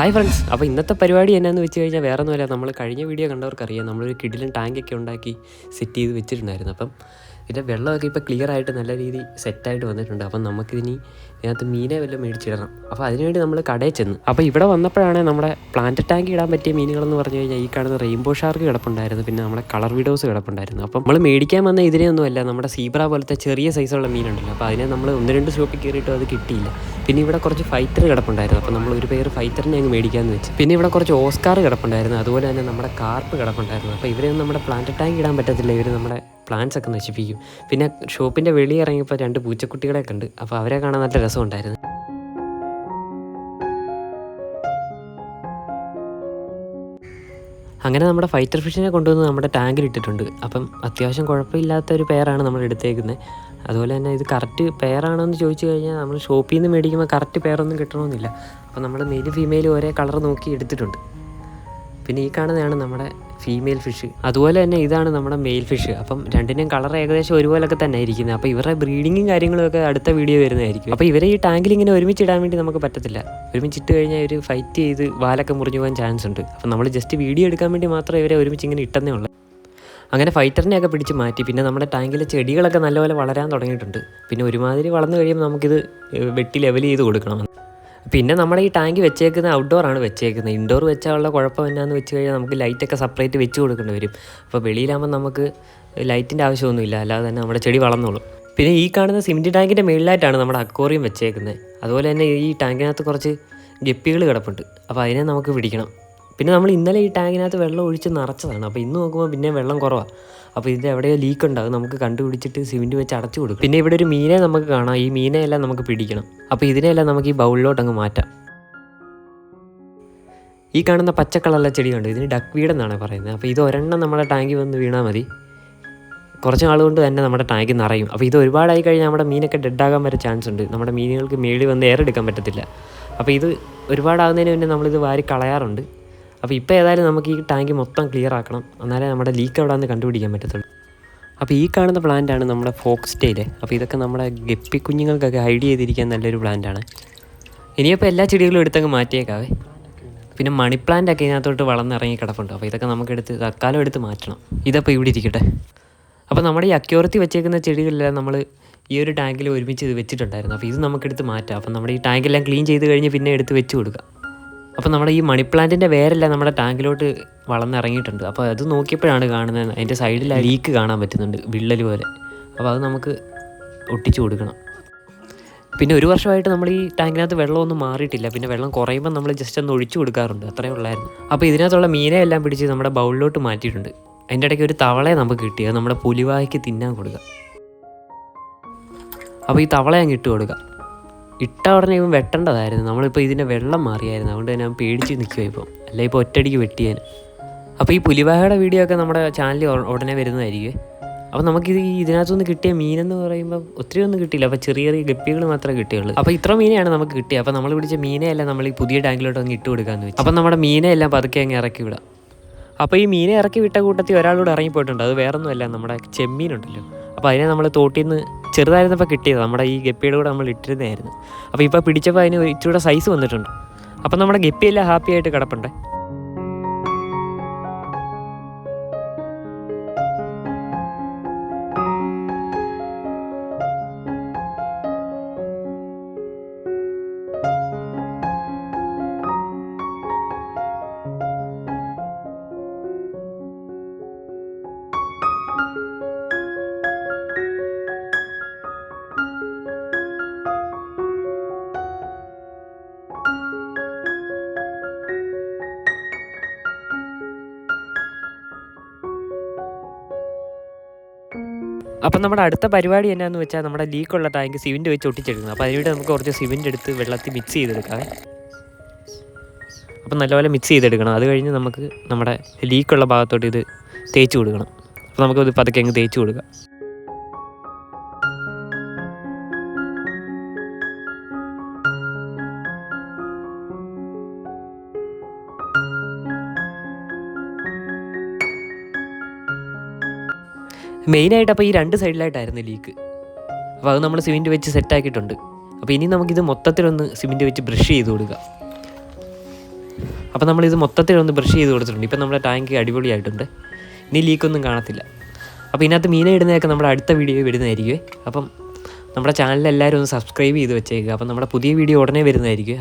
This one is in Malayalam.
ഹായ് ഫ്രണ്ട്സ് അപ്പോൾ ഇന്നത്തെ പരിപാടി എന്നാന്ന് വെച്ച് കഴിഞ്ഞാൽ വേറെ ഒന്നുമല്ല നമ്മൾ കഴിഞ്ഞ വീഡിയോ കണ്ടവർക്കറിയാം. നമ്മളൊരു കിഡിലും ടാങ്കൊക്കെ ഉണ്ടാക്കി സെറ്റ് ചെയ്ത് വെച്ചിട്ടുണ്ടായിരുന്നു. അപ്പം ഇതിന്റെ വെള്ളമൊക്കെ ഇപ്പോൾ ക്ലിയർ ആയിട്ട് നല്ല രീതി സെറ്റായിട്ട് വന്നിട്ടുണ്ട്. അപ്പം നമുക്കിതിനി ഇതിനകത്ത് മീനെ വല്ലതും മേടിച്ചിടണം. അപ്പോൾ അതിനുവേണ്ടി നമ്മൾ കടയിൽ ചെന്ന്. അപ്പോൾ ഇവിടെ വന്നപ്പോഴാണ് നമ്മുടെ പ്ലാന്റ് ടാങ്ക് ഇടാൻ പറ്റിയ മീനുകളെന്ന് പറഞ്ഞു കഴിഞ്ഞാൽ ഈ കാണുന്ന റെയിൻബോ ഷാർക്ക് കിടപ്പുണ്ടായിരുന്നു. പിന്നെ നമ്മുടെ കളർ വിഡോസ് കിടപ്പുണ്ടായിരുന്നു. അപ്പം നമ്മൾ മേടിക്കാൻ വന്ന ഇതിനെയൊന്നുമല്ല നമ്മുടെ സീബ്ര പോലത്തെ ചെറിയ സൈസുള്ള മീനുണ്ടല്ലോ. അപ്പോൾ അതിനെ നമ്മൾ ഒന്ന് രണ്ട് ഷോപ്പിൽ കയറിയിട്ടും അത് കിട്ടിയില്ല. പിന്നെ ഇവിടെ കുറച്ച് ഫൈറ്റർ കിടപ്പുണ്ടായിരുന്നു. അപ്പോൾ നമ്മൾ ഒരു പേര് ഫൈറ്ററിനെ അങ്ങ് മേടിക്കാമെന്ന് വെച്ച്. പിന്നെ ഇവിടെ കുറച്ച് ഓസ്കാർ കിടപ്പുണ്ടായിരുന്നു. അതുപോലെ തന്നെ നമ്മുടെ കാർപ്പ് കിടപ്പുണ്ടായിരുന്നു. അപ്പോൾ ഇവരെയൊന്നും നമ്മുടെ പ്ലാന്റ് ടാങ്ക് ഇടാൻ പറ്റത്തില്ല. ഇവർ നമ്മുടെ പ്ലാന്റ്സ് ഒക്കെ നശിപ്പിക്കും. പിന്നെ ഷോപ്പിന്റെ വെളി ഇറങ്ങിയപ്പോൾ രണ്ട് പൂച്ചക്കുട്ടികളെ കണ്ട്. അപ്പോൾ അവരെ കാണാൻ നല്ല രസമുണ്ടായിരുന്നു. അങ്ങനെ നമ്മുടെ ഫൈറ്റർ ഫിഷിനെ കൊണ്ടുവന്ന് നമ്മുടെ ടാങ്കിൽ ഇട്ടിട്ടുണ്ട്. അപ്പം അത്യാവശ്യം കുഴപ്പമില്ലാത്ത ഒരു പെയറാണ് നമ്മൾ എടുത്തേക്കുന്നത് അതുപോലെ തന്നെ ഇത് കറക്റ്റ് പെയറാണോ എന്ന് ചോദിച്ചു കഴിഞ്ഞാൽ നമ്മൾ ഷോപ്പിൽ നിന്ന് മേടിക്കുമ്പോൾ കറക്റ്റ് പെയറൊന്നും കിട്ടണമെന്നില്ല. അപ്പോൾ നമ്മൾ മെയിൽ ഫീമെയിൽ ഒരേ കളർ നോക്കി എടുത്തിട്ടുണ്ട്. പിന്നെ ഈ കാണുന്നതാണ് നമ്മുടെ ഫീമെയിൽ ഫിഷ് അതുപോലെ തന്നെ ഇതാണ് നമ്മുടെ മെയിൽ ഫിഷ് അപ്പം രണ്ടിനും കളർ ഏകദേശം ഒരുപോലൊക്കെ തന്നെ ഇരിക്കുന്നത് അപ്പോൾ ഇവരുടെ ബ്രീഡിങ്ങും കാര്യങ്ങളും ഒക്കെ അടുത്ത വീഡിയോ വരുന്നതായിരിക്കും. അപ്പോൾ ഇവരെ ഈ ടാങ്കിൽ ഇങ്ങനെ ഒരുമിച്ചിടാൻ വേണ്ടി നമുക്ക് പറ്റത്തില്ല. ഒരുമിച്ചിട്ട് കഴിഞ്ഞാൽ ഒരു ഫൈറ്റ് ചെയ്ത് വാലൊക്കെ മുറിഞ്ഞു പോകാൻ ചാൻസ് ഉണ്ട്. അപ്പം നമ്മൾ ജസ്റ്റ് വീഡിയോ എടുക്കാൻ വേണ്ടി മാത്രം ഇവരെ ഒരുമിച്ച് ഇങ്ങനെ ഇട്ടെന്നേ ഉള്ളൂ. അങ്ങനെ ഫൈറ്ററിനെയൊക്കെ പിടിച്ച് മാറ്റി. പിന്നെ നമ്മുടെ ടാങ്കിലെ ചെടികളൊക്കെ നല്ലപോലെ വളരാൻ തുടങ്ങിയിട്ടുണ്ട്. പിന്നെ ഒരുമാതിരി വളർന്നു കഴിയുമ്പോൾ നമുക്കിത് വെട്ടി ലെവൽ ചെയ്ത് കൊടുക്കണം. പിന്നെ നമ്മുടെ ഈ ടാങ്ക് വെച്ചേക്കുന്ന ഔട്ട്ഡോർ ആണ് വെച്ചേക്കുന്നത്. ഇൻഡോർ വെച്ചാലുള്ള കുഴപ്പം എന്നാന്ന് വെച്ച് കഴിഞ്ഞാൽ നമുക്ക് ലൈറ്റൊക്കെ സെപ്പറേറ്റ് വെച്ച് കൊടുക്കേണ്ടി വരും. അപ്പോൾ വെളിയിലാകുമ്പോൾ നമുക്ക് ലൈറ്റിന്റെ ആവശ്യമൊന്നുമില്ല. അല്ലാതെ തന്നെ നമ്മുടെ ചെടി വളർന്നോളും. പിന്നെ ഈ കാണുന്ന സിമെന്റ് ടാങ്കിന്റെ മുകളിലായിട്ടാണ് നമ്മുടെ അക്വോറിയം വെച്ചേക്കുന്നത്. അതുപോലെ തന്നെ ഈ ടാങ്കിനകത്ത് കുറച്ച് ഗപ്പികൾ കിടപ്പുണ്ട്. അപ്പോൾ അതിനെ നമുക്ക് പിടിക്കണം. പിന്നെ നമ്മൾ ഇന്നലെ ഈ ടാങ്കിനകത്ത് വെള്ളം ഒഴിച്ച് നിറച്ചതാണ്. അപ്പോൾ ഇന്ന് നോക്കുമ്പോൾ പിന്നെ വെള്ളം കുറവാണ് അപ്പോൾ ഇത് എവിടെയോ ലീക്ക് ഉണ്ടാകും നമുക്ക് കണ്ടുപിടിച്ചിട്ട് സിമെന്റ് വെച്ച് അടച്ചു കൊടുക്കും പിന്നെ ഇവിടെ ഒരു മീനെ നമുക്ക് കാണാം. ഈ മീനെ എല്ലാം നമുക്ക് പിടിക്കണം. അപ്പോൾ ഇതിനെല്ലാം നമുക്ക് ഈ ബൗളിലോട്ട് അങ്ങ് മാറ്റാം. ഈ കാണുന്ന പച്ച ചെടിയുണ്ട് ഇതിന് ഡക്ക് വീഡ് എന്നാണ് പറയുന്നത്. അപ്പോൾ ഇത് ഒരെണ്ണം നമ്മുടെ ടാങ്കിൽ വന്ന് വീണാൽ മതി. കുറച്ച് നാൾ കൊണ്ട് തന്നെ നമ്മുടെ ടാങ്ക് നിറയും. അപ്പോൾ ഇത് ഒരുപാടായി കഴിഞ്ഞാൽ നമ്മുടെ മീനൊക്കെ ഡെഡാകാൻ വരെ ചാൻസ് ഉണ്ട്. നമ്മുടെ മീനുകൾക്ക് മേളിൽ വന്ന് എയർ എടുക്കാൻ പറ്റത്തില്ല. അപ്പോൾ ഇത് ഒരുപാടാകുന്നതിന് മുന്നേ നമ്മളിത് വാരി കളയാറുണ്ട്. അപ്പോൾ ഇപ്പോൾ ഏതായാലും നമുക്ക് ഈ ടാങ്ക് മൊത്തം ക്ലിയർ ആക്കണം. എന്നാലേ നമ്മുടെ ലീക്ക് എവിടെ നിന്ന് കണ്ടുപിടിക്കാൻ പറ്റത്തുള്ളൂ. അപ്പോൾ ഈ കാണുന്ന പ്ലാന്റാണ് നമ്മുടെ ഫോക്സ് ടെയിൽ അപ്പോൾ ഇതൊക്കെ നമ്മുടെ ഗപ്പി കുഞ്ഞുങ്ങൾക്കൊക്കെ ഹൈഡ് ചെയ്തിരിക്കാൻ നല്ലൊരു പ്ലാന്റാണ് ഇനിയിപ്പോൾ എല്ലാ ചെടികളും എടുത്തങ്ങ് മാറ്റിയേക്കാവേ. പിന്നെ മണി പ്ലാന്റ് ഒക്കെ ഇതിനകത്തോട്ട് വളർന്നിറങ്ങി കിടപ്പുണ്ട്. അപ്പോൾ ഇതൊക്കെ നമുക്ക് എടുത്ത് തൽക്കാലം എടുത്ത് മാറ്റണം. ഇതപ്പോൾ ഇവിടെ ഇരിക്കട്ടെ. അപ്പോൾ നമ്മുടെ ഈ അക്യൂറത്തി വെച്ചേക്കുന്ന ചെടികളെല്ലാം നമ്മൾ ഈ ഒരു ടാങ്കിൽ ഒരുമിച്ച് ഇത് വെച്ചിട്ടുണ്ടായിരുന്നു. അപ്പോൾ ഇത് നമുക്കെടുത്ത് മാറ്റാം. അപ്പോൾ നമ്മുടെ ഈ ടാങ്കെല്ലാം ക്ലീൻ ചെയ്ത് കഴിഞ്ഞ് പിന്നെ എടുത്ത് വെച്ച് കൊടുക്കാം. അപ്പോൾ നമ്മുടെ ഈ മണി വേരെല്ലാം നമ്മുടെ ടാങ്കിലോട്ട് വളർന്നിറങ്ങിയിട്ടുണ്ട്. അപ്പോൾ അത് നോക്കിയപ്പോഴാണ് കാണുന്നത് അതിന്റെ സൈഡിൽ ലീക്ക് കാണാൻ പറ്റുന്നുണ്ട് വിള്ളൽ പോലെ. അപ്പോൾ അത് നമുക്ക് ഒട്ടിച്ചു കൊടുക്കണം. പിന്നെ ഒരു വർഷമായിട്ട് നമ്മൾ ഈ ടാങ്കിനകത്ത് വെള്ളമൊന്നും മാറിയിട്ടില്ല. പിന്നെ വെള്ളം കുറയുമ്പോൾ നമ്മൾ ജസ്റ്റ് ഒന്ന് ഒഴിച്ചു കൊടുക്കാറുണ്ട്. അത്രേ ഉള്ളായിരുന്നു. അപ്പോൾ ഇതിനകത്തുള്ള മീനെ എല്ലാം പിടിച്ച് നമ്മുടെ ബൗളിലോട്ട് മാറ്റിയിട്ടുണ്ട്. അതിന്റെ ഇടയ്ക്ക് ഒരു തവളയെ നമുക്ക് കിട്ടി. അത് നമ്മുടെ പുലിവായ്ക്ക് തിന്നാൻ കൊടുക്കുക അപ്പോൾ ഈ തവളയെ അങ്ങ് ഇട്ട് കൊടുക്കുക ഇട്ട ഉടനെ ഇവൻ വെട്ടേണ്ടതായിരുന്നു. നമ്മളിപ്പോൾ ഇതിന്റെ വെള്ളം മാറിയായിരുന്നു. അതുകൊണ്ട് ഞാൻ പേടിച്ച് നിൽക്കുക ഇപ്പം. അല്ലെ ഇപ്പോൾ ഒറ്റടിക്ക് വെട്ടിയാൻ. അപ്പോൾ ഈ പുലിവാഹയുടെ വീഡിയോ ഒക്കെ നമ്മുടെ ചാനലിൽ ഉടനെ വരുന്നതായിരിക്കും. അപ്പോൾ നമുക്കിത് ഈ ഇതിനകത്തുനിന്ന് കിട്ടിയ മീനെന്ന് പറയുമ്പോൾ ഒത്തിരി ഒന്നും കിട്ടിയില്ല. അപ്പോൾ ചെറിയ ചെറിയ ഗപ്പികൾ മാത്രമേ കിട്ടിയുള്ളൂ. അപ്പോൾ ഇത്ര മീനെയാണ് നമുക്ക് കിട്ടിയത് അപ്പോൾ നമ്മൾ പിടിച്ച മീനെയല്ല നമ്മൾ ഈ പുതിയ ടാങ്കിലോട്ട് അങ്ങ് ഇട്ട് കൊടുക്കാമെന്ന് വെച്ചു. അപ്പോൾ നമ്മുടെ മീനെയെല്ലാം പതുക്കെ അങ്ങ് ഇറക്കി വിടാം. അപ്പോൾ ഈ മീനെ ഇറക്കി വിട്ട കൂട്ടത്തിൽ ഒരാളോട് ഇറങ്ങിപ്പോയിട്ടുണ്ട്. അത് വേറൊന്നുമല്ല നമ്മുടെ ചെമ്മീനുണ്ടല്ലോ. അപ്പോൾ അതിനെ നമ്മൾ തോട്ടിൽ നിന്ന് ചെറുതായിരുന്നപ്പോൾ കിട്ടിയത്. നമ്മുടെ ഈ ഗപ്പിയുടെ കൂടെ നമ്മൾ ഇട്ടിരുന്നതായിരുന്നു. അപ്പോൾ ഇപ്പോൾ പിടിച്ചപ്പോൾ അതിന് ഇച്ചിരി സൈസ് വന്നിട്ടുണ്ട്. അപ്പോൾ നമ്മുടെ ഗപ്പിയെല്ലാം ഹാപ്പിയായിട്ട് കിടപ്പുണ്ടേ. അപ്പം നമ്മുടെ അടുത്ത പരിപാടി എന്നാന്ന് വെച്ചാൽ നമ്മുടെ ലീക്കുള്ള ടാങ്ക് സിമെന്റ് വെച്ച് ഒട്ടിച്ചെടുക്കുന്നത്. അപ്പോൾ അതിനുവേണ്ടി നമുക്ക് കുറച്ച് സിമെന്റ് എടുത്ത് വെള്ളത്തിൽ മിക്സ് ചെയ്തെടുക്കാം. അപ്പം നല്ലപോലെ മിക്സ് ചെയ്തെടുക്കണം. അത് കഴിഞ്ഞ് നമുക്ക് നമ്മുടെ ലീക്കുള്ള ഭാഗത്തോട്ട് ഇത് തേച്ച് കൊടുക്കണം. അപ്പോൾ നമുക്കത് പതുക്കെ അങ്ങ് തേച്ച് കൊടുക്കാം. മെയിനായിട്ട് അപ്പോൾ ഈ രണ്ട് സൈഡിലായിട്ടായിരുന്നു ലീക്ക് അപ്പോൾ അത് നമ്മൾ സിമെന്റ് വെച്ച് സെറ്റാക്കിയിട്ടുണ്ട് അപ്പോൾ ഇനി നമുക്കിത് മൊത്തത്തിലൊന്ന് സിമെന്റ് വെച്ച് ബ്രഷ് ചെയ്ത് കൊടുക്കുക അപ്പോൾ നമ്മളിത് മൊത്തത്തിലൊന്ന് ബ്രഷ് ചെയ്ത് കൊടുത്തിട്ടുണ്ട്. ഇപ്പം നമ്മുടെ ടാങ്ക് അടിപൊളിയായിട്ടുണ്ട്. ഇനി ലീക്കൊന്നും കാണത്തില്ല. അപ്പോൾ ഇതിനകത്ത് മീനെ ഇടുന്നതൊക്കെ നമ്മുടെ അടുത്ത വീഡിയോ വരുന്നതായിരിക്കും അപ്പം നമ്മുടെ ചാനൽ എല്ലാവരും ഒന്ന് സബ്സ്ക്രൈബ് ചെയ്ത് വെച്ചേക്കുക അപ്പം നമ്മുടെ പുതിയ വീഡിയോ ഉടനെ വരുന്നതായിരിക്കും